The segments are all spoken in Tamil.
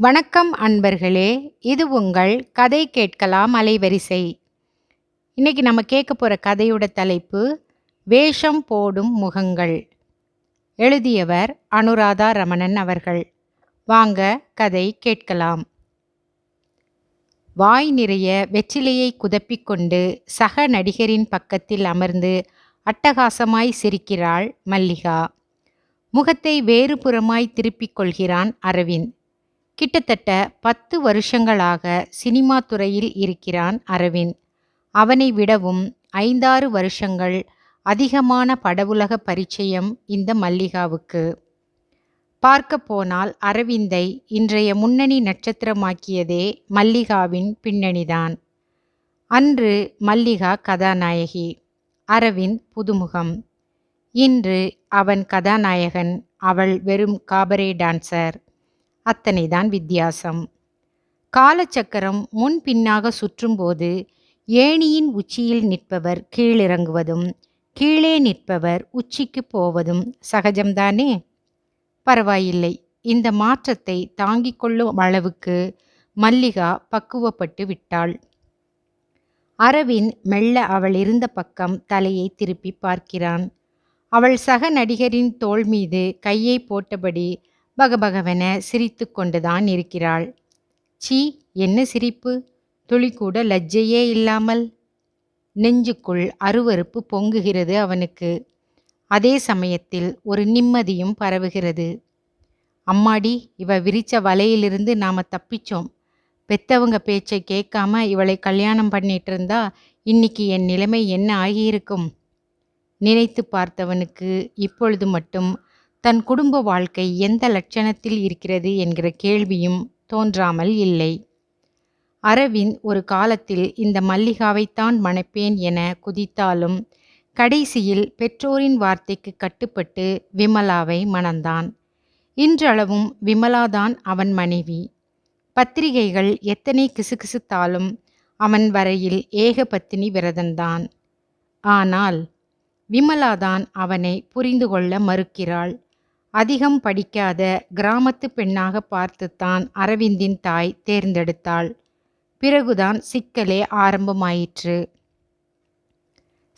வணக்கம் அன்பர்களே இது உங்கள் கதை கேட்கலாம் அலைவரிசை. இன்னைக்கு நம்ம கேட்க போகிற கதையோட தலைப்பு வேஷம் போடும் முகங்கள். எழுதியவர் அனுராதா ரமணன் அவர்கள். வாங்க கதை கேட்கலாம். வாய் நிறைய வெற்றிலையை குதப்பிக்கொண்டு சக நடிகரின் பக்கத்தில் அமர்ந்து அட்டகாசமாய் சிரிக்கிறாள் மல்லிகா. முகத்தை வேறுபுறமாய் திருப்பிக் கொள்கிறான் அரவிந்த். கிட்டத்தட்ட பத்து வருஷங்களாக சினிமா துறையில் இருக்கிறான் அரவிந்த். அவனை விடவும் ஐந்தாறு வருஷங்கள் அதிகமான படவுலக பரிச்சயம் இந்த மல்லிகாவுக்கு. பார்க்க போனால் அரவிந்தை இன்றைய முன்னணி நட்சத்திரமாக்கியதே மல்லிகாவின் பின்னணிதான். அன்று மல்லிகா கதாநாயகி அரவிந்த் புதுமுகம். இன்று அவன் கதாநாயகன் அவள் வெறும் காபரே டான்சர். அத்தனைதான் வித்தியாசம். காலச்சக்கரம் முன் பின்னாக சுற்றும்போது ஏணியின் உச்சியில் நிற்பவர் கீழிறங்குவதும் கீழே நிற்பவர் உச்சிக்கு போவதும் சகஜம்தானே? பரவாயில்லை. இந்த மாற்றத்தை தாங்கிக் கொள்ளும் அளவுக்கு மல்லிகா பக்குவப்பட்டு விட்டாள். அரவிந்த் மெல்ல அவள் இருந்த பக்கம் தலையை திருப்பி பார்க்கிறான். அவள் சக நடிகரின் தோள் மீது கையை போட்டபடி பகபகவென சிரித்து கொண்டுதான் இருக்கிறாள். சீ என்ன சிரிப்பு? துளிக்கூட லஜ்ஜையே இல்லாமல். நெஞ்சுக்குள் அருவருப்பு பொங்குகிறது அவனுக்கு. அதே சமயத்தில் ஒரு நிம்மதியும் பரவுகிறது. அம்மாடி இவ விரிச்ச வலையிலிருந்து நாம தப்பிச்சோம். பெத்தவங்க பேச்சை கேட்காம இவளை கல்யாணம் பண்ணிட்டு இருந்தா இன்னைக்கு என் நிலைமை என்ன ஆகியிருக்கும்? நினைத்து பார்த்தவனுக்கு இப்பொழுது மட்டும் தன் குடும்ப வாழ்க்கை எந்த லட்சணத்தில் இருக்கிறது என்கிற கேள்வியும் தோன்றாமல் இல்லை. அரவிந்த் ஒரு காலத்தில் இந்த மல்லிகாவைத்தான் மணப்பேன் என குதித்தாலும் கடைசியில் பெற்றோரின் வார்த்தைக்கு கட்டுப்பட்டு விமலாவை மணந்தான். இன்றளவும் விமலாதான் அவன் மனைவி. பத்திரிகைகள் எத்தனை கிசுகிசுத்தாலும் அவன் வரையில் ஏகபத்தினி விரதந்தான். ஆனால் விமலாதான் அவனை புரிந்து கொள்ள மறுக்கிறாள். அதிகம் படிக்காத கிராமத்து பெண்ணாக பார்த்துத்தான் அரவிந்தின் தாய் தேர்ந்தெடுத்தாள். பிறகுதான் சிக்கலே ஆரம்பமாயிற்று.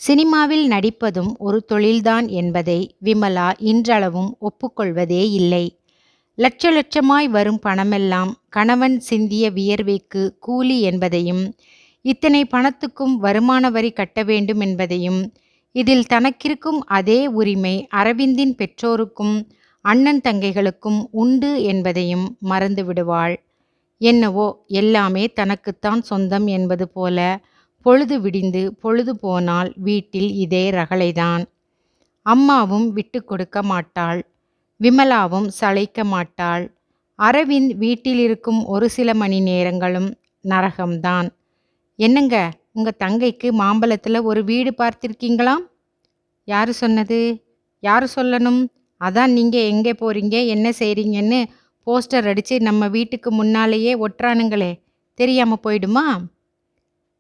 சினிமாவில் நடிப்பதும் ஒரு தொழில்தான் என்பதை விமலா இன்றளவும் ஒப்புக்கொள்வதே இல்லை. லட்ச லட்சமாய் வரும் பணமெல்லாம் கணவன் சிந்திய வியர்வைக்கு கூலி என்பதையும் இத்தனை பணத்துக்கும் வருமான வரி கட்ட வேண்டும் என்பதையும் இதில் தனக்கிருக்கும் அதே உரிமை அரவிந்தின் பெற்றோருக்கும் அண்ணன் தங்கைகளுக்கும் உண்டு என்பதையும் மறந்து விடுவாள். என்னவோ எல்லாமே தனக்குத்தான் சொந்தம் என்பது போல பொழுது விடிந்து பொழுது போனால் வீட்டில் இதே ரகளைதான். அம்மாவும் விட்டு கொடுக்க மாட்டாள். விமலாவும் சளைக்க மாட்டாள். அரவிந்த் வீட்டில் இருக்கும் ஒரு சில மணி நேரங்களும் நரகம்தான். என்னங்க உங்கள் தங்கைக்கு மாம்பழத்தில் ஒரு வீடு பார்த்திருக்கீங்களாம்? யார் சொன்னது? யார் சொல்லணும்? அதான் நீங்கள் எங்கே போகிறீங்க என்ன செய்கிறீங்கன்னு போஸ்டர் அடித்து நம்ம வீட்டுக்கு முன்னாலேயே ஒட்டுறானுங்களே. தெரியாமல் போயிடுமா?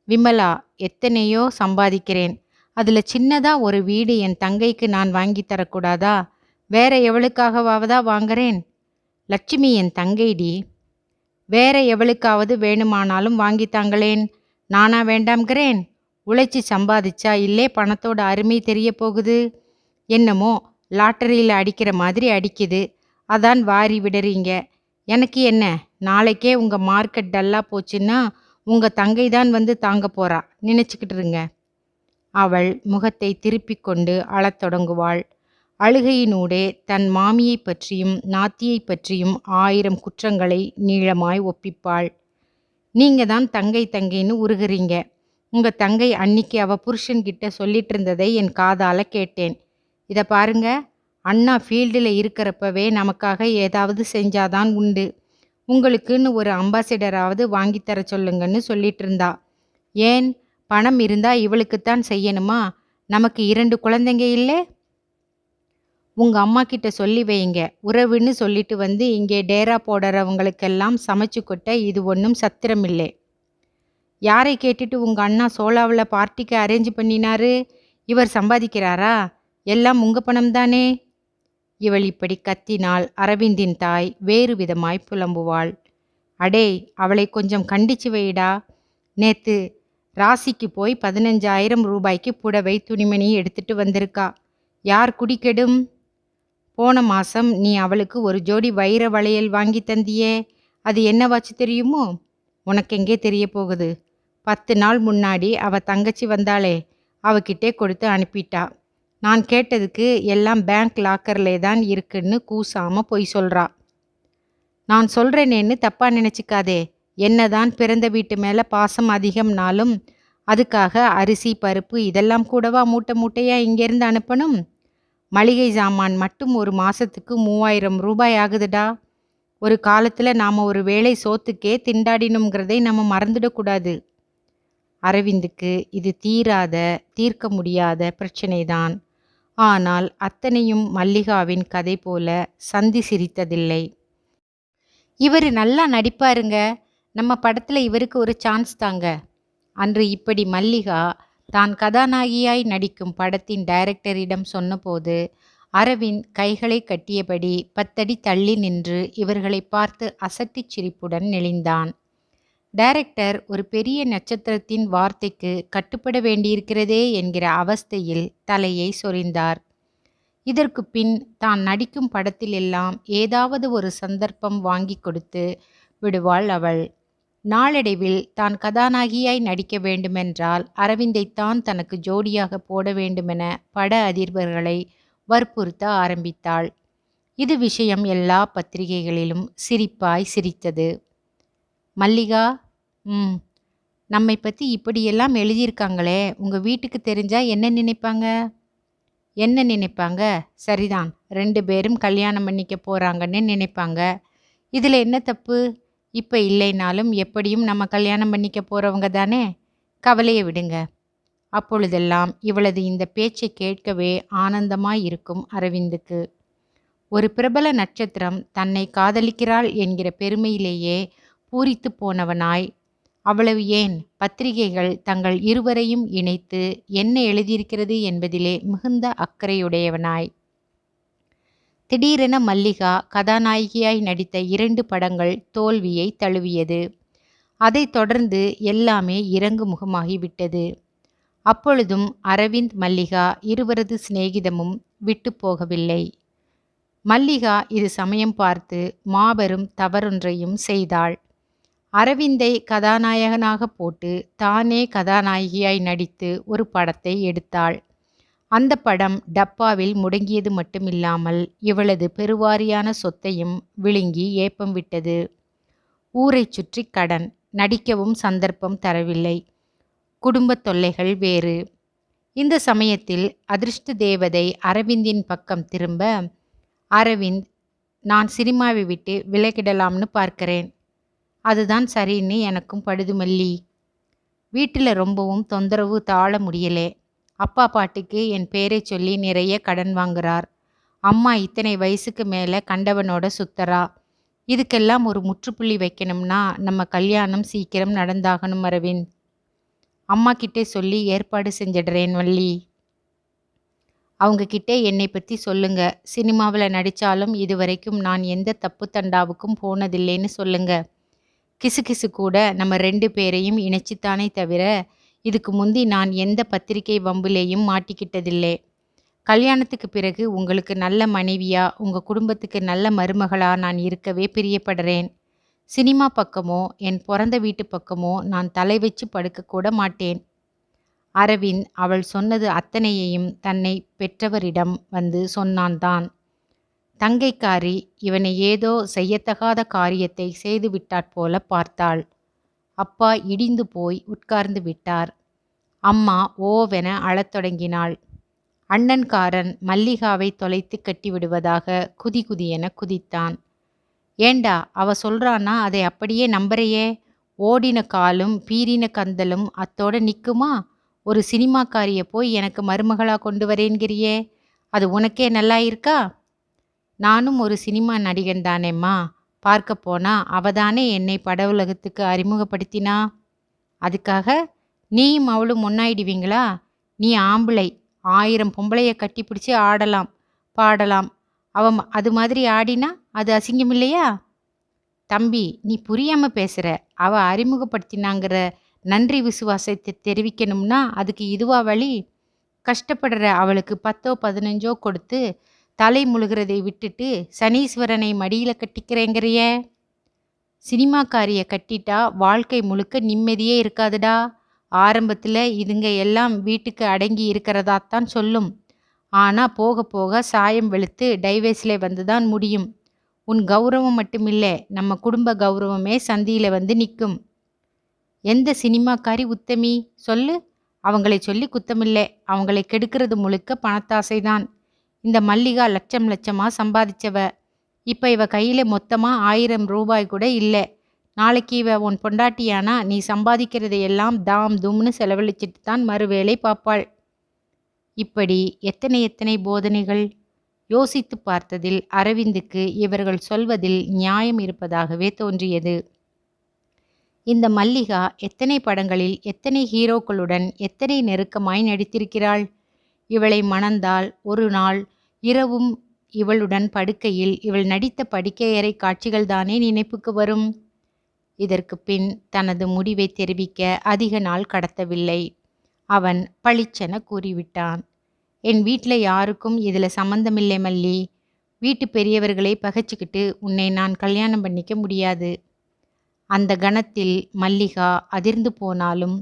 விமலா எத்தனையோ சம்பாதிக்கிறேன். அதில் சின்னதாக ஒரு வீடு என் தங்கைக்கு நான் வாங்கி தரக்கூடாதா? வேற எவளுக்காகவாவதா வாங்குறேன்? லட்சுமி என் தங்கைடி வேற எவளுக்காவது வேணுமானாலும் வாங்கித்தாங்களேன் நானா வேண்டாம்கிறேன் உழைச்சி சம்பாதிச்சா இல்லே பணத்தோட அருமை தெரிய போகுது. என்னமோ லாட்டரியில் அடிக்கிற மாதிரி அடிக்குது. அதான் வாரி விடுறீங்க. எனக்கு என்ன? நாளைக்கே உங்கள் மார்க்கெட் டல்லாக போச்சுன்னா உங்கள் தங்கை தான் வந்து தாங்க போறா. நினச்சிக்கிட்டுருங்க அவள் முகத்தை திருப்பி கொண்டு அழத் தொடங்குவாள். அழுகையினூடே தன் மாமியை பற்றியும் நாத்தியை பற்றியும் ஆயிரம் குற்றங்களை நீளமாய் ஒப்பிப்பாள். நீங்கள் தான் தங்கை தங்கைன்னு உருகிறீங்க. உங்கள் தங்கை அன்னிக்கு அவ புருஷன்கிட்ட சொல்லிட்டு இருந்ததை என் காதால கேட்டேன். இதை பாருங்க. அண்ணா ஃபீல்டில் இருக்கிறப்பவே நமக்காக ஏதாவது செஞ்சாதான் உண்டு. உங்களுக்குன்னு ஒரு அம்பாசிடராவது வாங்கித்தர சொல்லுங்கன்னு சொல்லிட்டு இருந்தா. ஏன்? பணம் இருந்தால் இவளுக்குத்தான் செய்யணுமா? நமக்கு இரண்டு குழந்தைங்க இல்லை? உங்கள் அம்மா கிட்ட சொல்லி வைங்க. உறவுன்னு சொல்லிட்டு வந்து இங்கே டேரா போடுறவங்களுக்கெல்லாம் சமைச்சு கொட்ட இது ஒன்றும் சத்திரமில்லை யாரை கேட்டுட்டு உங்கள் அண்ணா சோலாவில் பார்ட்டிக்கு அரேஞ்ச் பண்ணினாரு? இவர் சம்பாதிக்கிறாரா? எல்லாம் உங்க பணம்தானே? இவள் இப்படி கத்தினால் அரவிந்தின் தாய் வேறு விதமாய் புலம்புவாள். அடேய் அவளை கொஞ்சம் கண்டிச்சு வைடா. நேத்து ராசிக்கு போய் பதினஞ்சாயிரம் ரூபாய்க்கு புடவை துணிமணி எடுத்துட்டு வந்திருக்கா. யார் குடிக்கெடும்? போன மாசம் நீ அவளுக்கு ஒரு ஜோடி வைர வளையல் வாங்கி தந்தியே. அது என்னவாச்சு தெரியுமோ? உனக்கெங்கே தெரிய போகுது? பத்து நாள் முன்னாடி அவ தங்கச்சி வந்தாளே அவகிட்டே கொடுத்து அனுப்பிட்டா. நான் கேட்டதுக்கு எல்லாம் பேங்க் லாக்கர்லே தான் இருக்குன்னு கூசாம பொய் சொல்றா. நான் சொல்றேனேன்னு தப்பா நினைச்சுக்காதே என்னதான் பிறந்த வீட்டு மேல பாசம் அதிகம்னாலும் அதுக்காக அரிசி பருப்பு இதெல்லாம் கூடவா மூட்டை மூட்டையா இங்கேருந்து அனுப்பணும்? மளிகை சாமான் மட்டும் ஒரு மாசத்துக்கு மூவாயிரம் ரூபாய் ஆகுதுடா. ஒரு காலத்துல நாம ஒரு வேளை சோத்துக்கே திண்டாடினோங்கிறதை நம்ம மறந்துடக்கூடாது அரவிந்துக்கு இது தீராத தீர்க்க முடியாத பிரச்சனைதான். ஆனால் அத்தனையும் மல்லிகாவின் கதை போல சந்தி சிரித்ததில்லை. இவர் நல்லா நடிப்பாருங்க. நம்ம படத்தில் இவருக்கு ஒரு சான்ஸ் தாங்க. அன்று இப்படி மல்லிகா தான் கதாநாயகியாய் நடிக்கும் படத்தின் டைரக்டரிடம் சொன்னபோது அரவிந்த் கைகளை கட்டியபடி பத்தடி தள்ளி நின்று இவர்களை பார்த்து அசட்டிச் சிரிப்புடன் நெளிந்தான். டைரக்டர் ஒரு பெரிய நட்சத்திரத்தின் வார்த்தைக்கு கட்டுப்பட வேண்டியிருக்கிறதே என்கிற அவஸ்தையில் தலையை சொரிந்தார். இதற்கு பின் தான் நடிக்கும் படத்திலெல்லாம் ஏதாவது ஒரு சந்தர்ப்பம் வாங்கி கொடுத்து விடுவாள் அவள். நாளடைவில் தான் கதாநாயகியாய் நடிக்க வேண்டுமென்றால் அரவிந்தைத்தான் தனக்கு ஜோடியாக போட வேண்டுமென பட அதிர்வர்களை வற்புறுத்த ஆரம்பித்தாள். இது விஷயம் எல்லா பத்திரிகைகளிலும் சிரிப்பாய் சிரித்தது. மல்லிகா ம் நம்மை பற்றி இப்படியெல்லாம் எழுதியிருக்காங்களே உங்கள் வீட்டுக்கு தெரிஞ்சால் என்ன நினைப்பாங்க? என்ன நினைப்பாங்க? சரிதான் ரெண்டு பேரும் கல்யாணம் பண்ணிக்க போகிறாங்கன்னு நினைப்பாங்க. இதில் என்ன தப்பு? இப்போ இல்லைனாலும் எப்படியும் நம்ம கல்யாணம் பண்ணிக்க போகிறவங்க தானே? கவலையை விடுங்க. அப்பொழுதெல்லாம் இவளது இந்த பேச்சை கேட்கவே ஆனந்தமாய் இருக்கும் அரவிந்துக்கு. ஒரு பிரபல நட்சத்திரம் தன்னை காதலிக்கிறாள் என்கிற பெருமையிலேயே பூரித்து போனவனாய். அவ்வளவு ஏன்? பத்திரிகைகள் தங்கள் இருவரையும் இணைத்து என்ன எழுதியிருக்கிறது என்பதிலே மிகுந்த அக்கறையுடையவனாய். திடீரென மல்லிகா கதாநாயகியாய் நடித்த இரண்டு படங்கள் தோல்வியை தழுவியது. அதைத் தொடர்ந்து எல்லாமே இறங்கு முகமாகிவிட்டது அப்பொழுதும் அரவிந்த் மல்லிகா இருவரது சிநேகிதமும் விட்டு போகவில்லை. மல்லிகா இது சமயம் பார்த்து மாபெரும் தவறொன்றையும் செய்தாள். அரவிந்தை கதாநாயகனாக போட்டு தானே கதாநாயகியாய் நடித்து ஒரு படத்தை எடுத்தாள். அந்த படம் டப்பாவில் முடங்கியது மட்டுமில்லாமல் இவளது பெருவாரியான சொத்தையும் விழுங்கி ஏப்பம் விட்டது. ஊரைச் சுற்றி கடன் நடிக்கவும் சந்தர்ப்பம் தரவில்லை. குடும்பத் தொல்லைகள் வேறு. இந்த சமயத்தில் அதிர்ஷ்ட தேவதை அரவிந்தின் பக்கம் திரும்ப அரவிந்த் நான் சினிமாவை விட்டு விலகிடலாம்னு பார்க்கிறேன். அதுதான் சரின்னு எனக்கும் படுது மல்லி. வீட்டில் ரொம்பவும் தொந்தரவு தாழ முடியலே. அப்பா பாட்டுக்கு என் பேரை சொல்லி நிறைய கடன் வாங்குறார். அம்மா இத்தனை வயசுக்கு மேலே கண்டவனோட சுத்தரா இதுக்கெல்லாம் ஒரு முற்றுப்புள்ளி வைக்கணும்னா நம்ம கல்யாணம் சீக்கிரம் நடந்தாகணும் அரவிந்த். அம்மா கிட்டே சொல்லி ஏற்பாடு செஞ்சிடுறேன் வள்ளி அவங்க கிட்டே என்னை பற்றி சொல்லுங்க. சினிமாவில் நடித்தாலும் இதுவரைக்கும் நான் எந்த தப்பு தண்டாவுக்கும் போனதில்லைன்னு சொல்லுங்கள் கிசுகிசு கூட நம்ம ரெண்டு பேரையும் இணைச்சித்தானே தவிர இதுக்கு முந்தி நான் எந்த பத்திரிகை வம்புலேயும் மாட்டிக்கிட்டதில்லை. கல்யாணத்துக்கு பிறகு உங்களுக்கு நல்ல மனைவியா உங்கள் குடும்பத்துக்கு நல்ல மருமகளா நான் இருக்கவே பிரியப்படுறேன். சினிமா பக்கமோ என் பிறந்த வீட்டு பக்கமோ நான் தலை வச்சு படுக்கக்கூட மாட்டேன். அரவிந்த் அவள் சொன்னது அத்தனையையும் தன்னை பெற்றவரிடம் வந்து சொன்னான் தான் தங்கைக்காரி இவனை ஏதோ செய்யத்தகாத காரியத்தை செய்துவிட்டாற் போல பார்த்தாள். அப்பா இடிந்து போய் உட்கார்ந்து விட்டார். அம்மா ஓவென அழத் தொடங்கினாள். அண்ணன்காரன் மல்லிகாவை தொலைத்து கட்டிவிடுவதாக குதி குதியென குதித்தான். ஏண்டா அவ சொல்றானா அதை அப்படியே நம்புறையே? ஓடின காலும் பீரின கந்தலும் அத்தோட நிற்குமா ஒரு சினிமாக்காரியை போய் எனக்கு மருமகளாக கொண்டு வரேன்கிறியே? அது உனக்கே நல்லா இருக்கா நானும் ஒரு சினிமா நடிகன் தானேம்மா. பார்க்க போனா அவதானே என்னை பட உலகத்துக்கு அறிமுகப்படுத்தினா? அதுக்காக நீயும் அவளும் முன்னாயிடுவீங்களா நீ ஆம்பளை. ஆயிரம் பொம்பளையை கட்டி பிடிச்சி ஆடலாம். பாடலாம். அவன் அது மாதிரி ஆடினா அது அசிங்கம் இல்லையா? தம்பி நீ புரியாமல் பேசுகிற அவ அறிமுகப்படுத்தினாங்கிற நன்றி விசுவாசத்தை தெரிவிக்கணும்னா அதுக்கு இதுவா வழி? கஷ்டப்படுற அவளுக்கு பத்தோ பதினஞ்சோ கொடுத்து தலை முழுகிறதை விட்டுட்டு சனீஸ்வரனை மடியில் கட்டிக்கிறேங்கிறிய? சினிமாக்காரியை கட்டிட்டா வாழ்க்கை முழுக்க நிம்மதியே இருக்காதுடா. ஆரம்பத்தில் இதுங்க எல்லாம் வீட்டுக்கு அடங்கி இருக்கிறதாத்தான் சொல்லும். ஆனால் போக போக சாயம் வெளுத்து டைவேஸில் வந்து தான் முடியும். உன் கௌரவம் மட்டுமில்லை நம்ம குடும்ப கௌரவமே சந்தியில் வந்து நிற்கும் எந்த சினிமாக்காரி உத்தமி? சொல்லு. அவங்களை சொல்லி குத்தமில்லை. அவங்களை கெடுக்கிறது முழுக்க பணத்தாசைதான். இந்த மல்லிகா லட்சம் லட்சமாக சம்பாதிச்சவ. இப்போ இவ கையில் மொத்தமாக ஆயிரம் ரூபாய் கூட இல்லை. நாளைக்கு இவ உன் பொண்டாட்டியானா நீ சம்பாதிக்கிறதையெல்லாம் தாம் தும்னு செலவழிச்சிட்டு தான் மறுவேளை பார்ப்பாள். இப்படி எத்தனை எத்தனை போதனைகள். யோசித்து பார்த்ததில் அரவிந்துக்கு இவர்கள் சொல்வதில் நியாயம் இருப்பதாகவே தோன்றியது. இந்த மல்லிகா எத்தனை படங்களில் எத்தனை ஹீரோக்களுடன் எத்தனை நெருக்கமாய் நடித்திருக்கிறாள். இவளை மணந்தால் ஒரு நாள் இரவும் இவளுடன் படுக்கையில் இவள் நடித்த படுக்கையறை காட்சிகள்தானே நினைப்புக்கு வரும்? இதற்கு பின் தனது முடிவை தெரிவிக்க அதிக நாள் கடத்தவில்லை. அவன் பளிச்சென கூறிவிட்டான். என் வீட்டில் யாருக்கும் இதில் சம்மந்தமில்லை மல்லி. வீட்டு பெரியவர்களை பகைச்சிக்கிட்டு உன்னை நான் கல்யாணம் பண்ணிக்க முடியாது அந்த கணத்தில் மல்லிகா அதிர்ந்து போனாலும்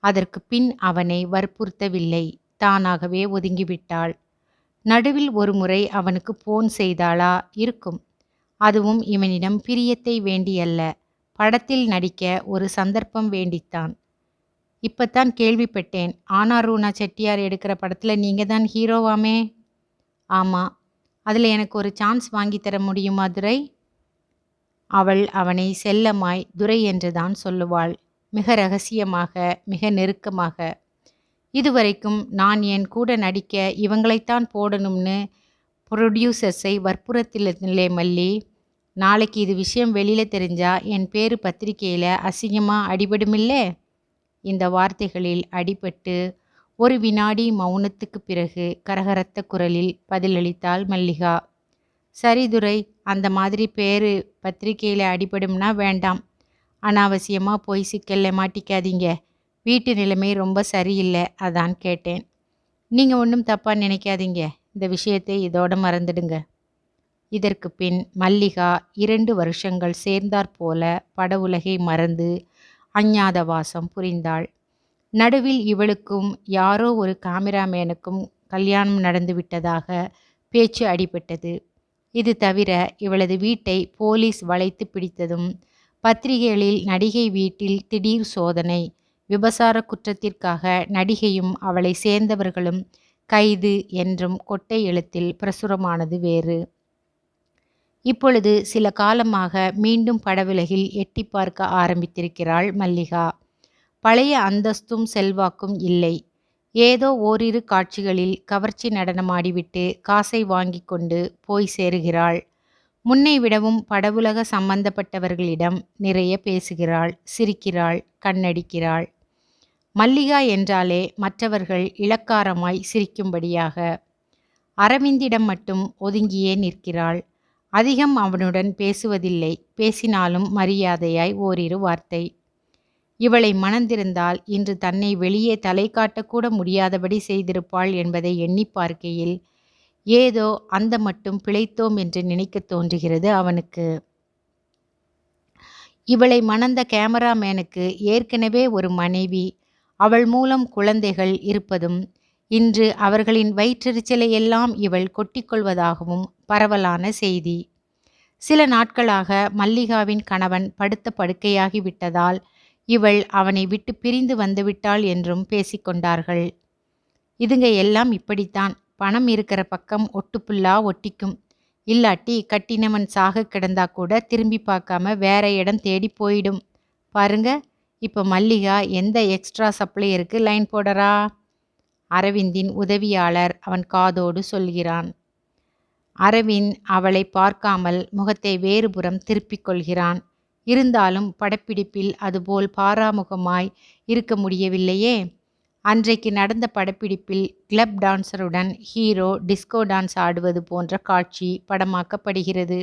அதற்கு பின் அவனை வற்புறுத்தவில்லை. தானாகவே ஒதுங்கிவிட்டாள். நடுவில் ஒரு முறை அவனுக்கு போன் செய்தாளா? இருக்கும். அதுவும் இவனிடம் பிரியத்தை வேண்டியல்ல. படத்தில் நடிக்க ஒரு சந்தர்ப்பம் வேண்டித்தான். இப்பத்தான் கேள்விப்பட்டேன். ஆனாரூனா செட்டியார் எடுக்கிற படத்தில் நீங்கள் தான் ஹீரோவாமே? ஆமாம் அதில் எனக்கு ஒரு சான்ஸ் வாங்கித்தர தர முடியுமா துரை? அவள் அவனை செல்லமாய் துரை என்றுதான் சொல்லுவாள். மிக ரகசியமாக மிக நெருக்கமாக இதுவரைக்கும் நான் என் கூட நடிக்க இவங்களைத்தான் போடணும்னு ப்ரொடியூசர்ஸை வற்புறுத்திலே மல்லி. நாளைக்கு இது விஷயம் வெளியில் தெரிஞ்சால் என் பேர் பத்திரிகையில் அசிங்கமாக அடிபடுமில்லே? இந்த வார்த்தைகளில் அடிபட்டு ஒரு வினாடி மௌனத்துக்கு பிறகு கரகரத்த குரலில் பதிலளித்தாள் மல்லிகா. சரி துரை அந்த மாதிரி பேர் பத்திரிக்கையில் அடிபடும்னா வேண்டாம். அனாவசியமாக போய் சிக்கல்ல மாட்டிக்காதீங்க. வீட்டு நிலைமை ரொம்ப சரியில்லை அதான் கேட்டேன். நீங்கள் ஒன்றும் தப்பாக நினைக்காதீங்க. இந்த விஷயத்தை இதோட மறந்துடுங்க. இதற்கு பின் மல்லிகா இரண்டு வருஷங்கள் சேர்ந்தாற்போல பட உலகை மறந்து அஞ்ஞாத வாசம் புரிந்தாள். நடுவில் இவளுக்கும் யாரோ ஒரு காமிராமேனுக்கும் கல்யாணம் நடந்துவிட்டதாக பேச்சு அடிபட்டது. இது தவிர இவளது வீட்டை போலீஸ் வளைத்து பிடித்ததும் பத்திரிகைகளில் நடிகை வீட்டில் திடீர் சோதனை விபசார குற்றத்திற்காக நடிகையும் அவளை சேர்ந்தவர்களும் கைது என்றும் கொட்டை எழுத்தில் பிரசுரமானது வேறு. இப்பொழுது சில காலமாக மீண்டும் படவிலகில் எட்டி பார்க்க ஆரம்பித்திருக்கிறாள் மல்லிகா. பழைய அந்தஸ்தும் செல்வாக்கும் இல்லை. ஏதோ ஓரிரு காட்சிகளில் கவர்ச்சி நடனமாடிவிட்டு காசை வாங்கி கொண்டு போய் சேருகிறாள். முன்னை விடவும் படவுலக சம்பந்தப்பட்டவர்களிடம் நிறைய பேசுகிறாள் சிரிக்கிறாள் கண்ணடிக்கிறாள். மல்லிகா என்றாலே மற்றவர்கள் இளக்காரமாய் சிரிக்கும்படியாக. அரவிந்திடம் மட்டும் ஒதுங்கியே நிற்கிறாள். அதிகம் அவனுடன் பேசுவதில்லை. பேசினாலும் மரியாதையாய் ஓரிரு வார்த்தை. இவளை மணந்திருந்தால் இன்று தன்னை வெளியே தலை காட்டக்கூட முடியாதபடி செய்திருப்பாள் என்பதை எண்ணி பார்க்கையில் ஏதோ அந்த மட்டும் பிழைத்தோம் என்று நினைக்க தோன்றுகிறது அவனுக்கு. இவளை மணந்த கேமராமேனுக்கு ஏற்கனவே ஒரு மனைவி அவள் மூலம் குழந்தைகள் இருப்பதும் இன்று அவர்களின் வயிற்றெரிச்சலை எல்லாம் இவள் கொட்டிக்கொள்வதாகவும் பரவலான செய்தி. சில நாட்களாக மல்லிகாவின் கணவன் படுத்த படுக்கையாகி விட்டதால் இவள் அவனை விட்டு பிரிந்து வந்துவிட்டாள் என்றும் பேசிக்கொண்டார்கள் இதுங்க எல்லாம் இப்படித்தான். பணம் இருக்கிற பக்கம் ஒட்டுப்புல்லா ஒட்டிக்கும். இல்லாட்டி கட்டினவன் சாக கிடந்தா கூட திரும்பி பார்க்காம வேற இடம் தேடி போயிடும். பாருங்க இப்போ மல்லிகா எந்த எக்ஸ்ட்ரா சப்ளையருக்கு லைன் போடறா. அரவிந்தின் உதவியாளர் அவன் காதோடு சொல்கிறான். அரவிந்த் அவளை பார்க்காமல் முகத்தை வேறுபுறம் திருப்பிக் கொள்கிறான். இருந்தாலும் படப்பிடிப்பில் அதுபோல் பாராமுகமாய் இருக்க முடியவில்லையே. அன்றைக்கு நடந்த படப்பிடிப்பில் கிளப் டான்ஸருடன் ஹீரோ டிஸ்கோ டான்ஸ் ஆடுவது போன்ற காட்சி படமாக்கப்படுகிறது.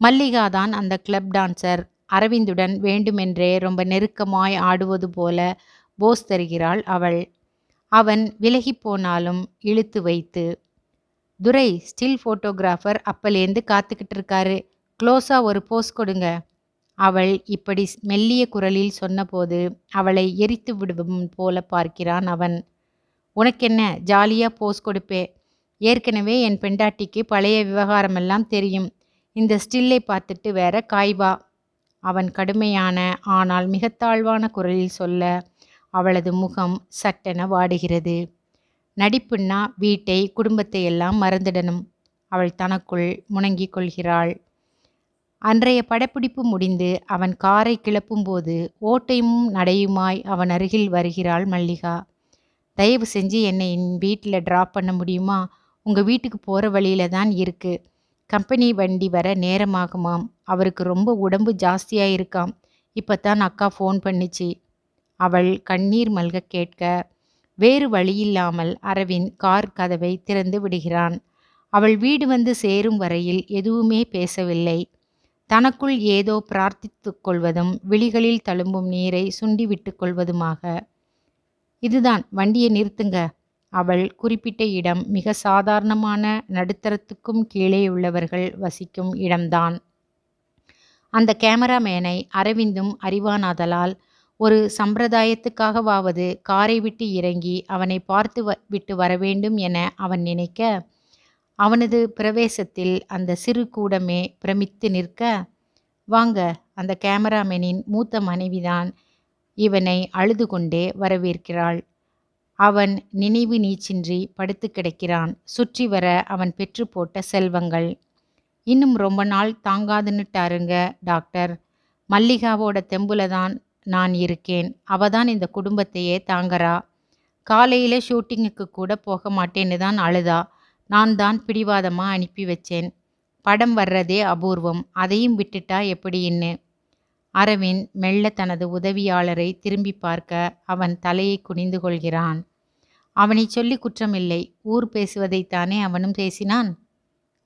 மல்லிகா தான் அந்த கிளப் டான்சர் அரவிந்துடன் வேண்டுமென்றே ரொம்ப நெருக்கமாய் ஆடுவது போல போஸ் தருகிறாள் அவள். அவன் விலகிப் போனாலும் இழுத்து வைத்து துரை ஸ்டில் ஃபோட்டோகிராஃபர் அப்பலேந்து காத்துக்கிட்டு இருக்காரு க்ளோஸாக ஒரு போஸ் கொடுங்க. அவள் இப்படி மெல்லிய குரலில் சொன்னபோது அவளை எரித்து விடுவும் போல பார்க்கிறான் அவன். உனக்கென்ன? ஜாலியாக போஸ் கொடுப்பே. ஏற்கனவே என் பெண்டாட்டிக்கு பழைய விவகாரமெல்லாம் தெரியும். இந்த ஸ்டில்லை பார்த்துட்டு வேற காய்வா அவன் கடுமையான ஆனால் மிகத்தாழ்வான குரலில் சொல்ல அவளது முகம் சட்டென வாடுகிறது. நடிப்புன்னா வீட்டை குடும்பத்தை எல்லாம் மறந்துடணும். அவள் தனக்குள் முணங்கிக் கொள்கிறாள். அன்றைய படப்பிடிப்பு முடிந்து அவன் காரை கிளப்பும்போது ஓட்டையும் நடையுமாய் அவன் அருகில் வருகிறாள் மல்லிகா. தயவு செஞ்சு என்னை என் வீட்டில் ட்ராப் பண்ண முடியுமா? உங்கள் வீட்டுக்கு போகிற வழியில தான் இருக்குது கம்பெனி வண்டி வர நேரமாகுமாம். அவருக்கு ரொம்ப உடம்பு ஜாஸ்தியாக இருக்காம் இப்போ தான் அக்கா ஃபோன் பண்ணிச்சு. அவள் கண்ணீர் மல்க கேட்க வேறு வழியில்லாமல் அரவிந்த் கார் கதவை திறந்து விடுகிறான். அவள் வீடு வந்து சேரும் வரையில் எதுவுமே பேசவில்லை. தனக்குள் ஏதோ பிரார்த்தித்து கொள்வதும் விழிகளில் தழும்பும் நீரை சுண்டி விட்டு கொள்வதுமாக. இதுதான் வண்டியை நிறுத்துங்க. அவள் குறிப்பிட்ட இடம் மிக சாதாரணமான நடுத்தரத்துக்கும் கீழே உள்ளவர்கள் வசிக்கும் இடம்தான். அந்த கேமராமேனை அரவிந்தும் அறிவானாதலால் ஒரு சம்பிரதாயத்துக்காகவாவது காரை விட்டு இறங்கி அவனை பார்த்து வ விட்டு வரவேண்டும் என அவன் நினைக்க அவனது பிரவேசத்தில் அந்த சிறு கூடமே பிரமித்து நிற்க வாங்க அந்த கேமராமேனின் மூத்த மனைவிதான் இவனை அழுது கொண்டே வரவேற்கிறாள். அவன் நினைவு நீச்சின்றி படுத்து கிடக்கிறான். சுற்றி வர அவன் பெற்று போட்ட செல்வங்கள். இன்னும் ரொம்ப நாள் தாங்காதுன்னுட்டாருங்க டாக்டர். மல்லிகாவோட தெம்புல தான் நான் இருக்கேன். அவ தான் இந்த குடும்பத்தையே தாங்கறா. காலையில் ஷூட்டிங்குக்கு கூட போக மாட்டேன்னு தான் அழுதா. நான் தான் பிடிவாதமாக அனுப்பி வச்சேன். படம் வர்றதே அபூர்வம். அதையும் விட்டுட்டா எப்படின்னு அரவிந்த் மெல்ல தனது உதவியாளரை திரும்பி பார்க்க அவன் தலையை குனிந்து கொள்கிறான். அவனை சொல்லி குற்றமில்லை. ஊர் பேசுவதைத்தானே அவனும் பேசினான்?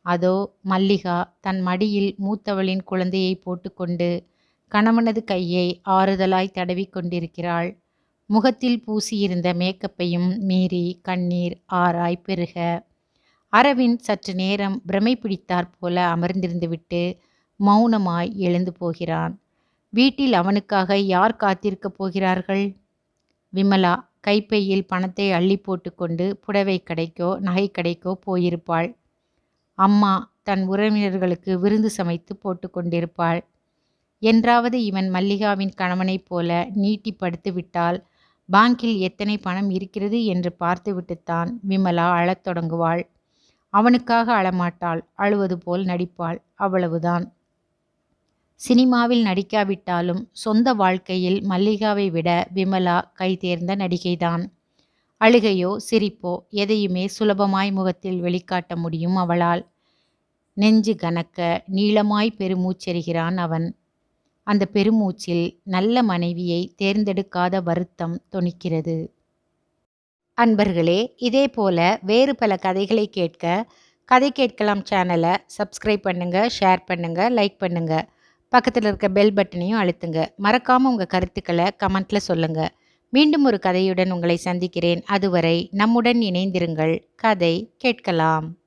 அதோ மல்லிகா தன் மடியில் மூத்தவளின் குழந்தையை போட்டுக்கொண்டு கணவனது கையை ஆறுதலாய் தடவி கொண்டிருக்கிறாள். முகத்தில் பூசியிருந்த மேக்கப்பையும் மீறி கண்ணீர் ஆராய் பெருக. அரவிந்த் சற்று நேரம் பிரமை பிடித்தாற் போல அமர்ந்திருந்துவிட்டு மௌனமாய் எழுந்து போகிறான். வீட்டில் அவனுக்காக யார் காத்திருக்கப் போகிறார்கள்? விமலா கைப்பையில் பணத்தை அள்ளி போட்டுக்கொண்டு புடவை கடைக்கோ நகை கடைக்கோ போயிருப்பாள். அம்மா தன் உறவினர்களுக்கு விருந்து சமைத்து போட்டு கொண்டிருப்பாள். என்றாவது இவன் மல்லிகாவின் கணவனைப் போல நீட்டி படுத்து விட்டால் பாங்கில் எத்தனை பணம் இருக்கிறது? என்று பார்த்துவிட்டுத்தான் விமலா அழத் தொடங்குவாள். அவனுக்காக அழமாட்டாள் அழுவது போல் நடிப்பாள். அவ்வளவுதான். சினிமாவில் நடிக்காவிட்டாலும் சொந்த வாழ்க்கையில் மல்லிகாவை விட விமலா கைதேர்ந்த நடிகைதான். அழுகையோ சிரிப்போ எதையுமே சுலபமாய் முகத்தில் வெளிக்காட்ட முடியும் அவளால். நெஞ்சு கனக்க நீளமாய் பெருமூச்செறிகிறான் அவன். அந்த பெருமூச்சில் நல்ல மனைவியை தேர்ந்தெடுக்காத வருத்தம் தொனிக்கிறது. அன்பர்களே இதே போல வேறு பல கதைகளை கேட்க கதை கேட்கலாம் சேனலை சப்ஸ்கிரைப் பண்ணுங்கள் ஷேர் பண்ணுங்கள் லைக் பண்ணுங்கள் பக்கத்தில் இருக்க பெல் பட்டனையும் அழுத்துங்க. மறக்காமல் உங்கள் கருத்துக்களை கமெண்ட்டில் சொல்லுங்கள் மீண்டும் ஒரு கதையுடன் உங்களை சந்திக்கிறேன். அதுவரை நம்முடன் இணைந்திருங்கள். கதை கேட்கலாம்.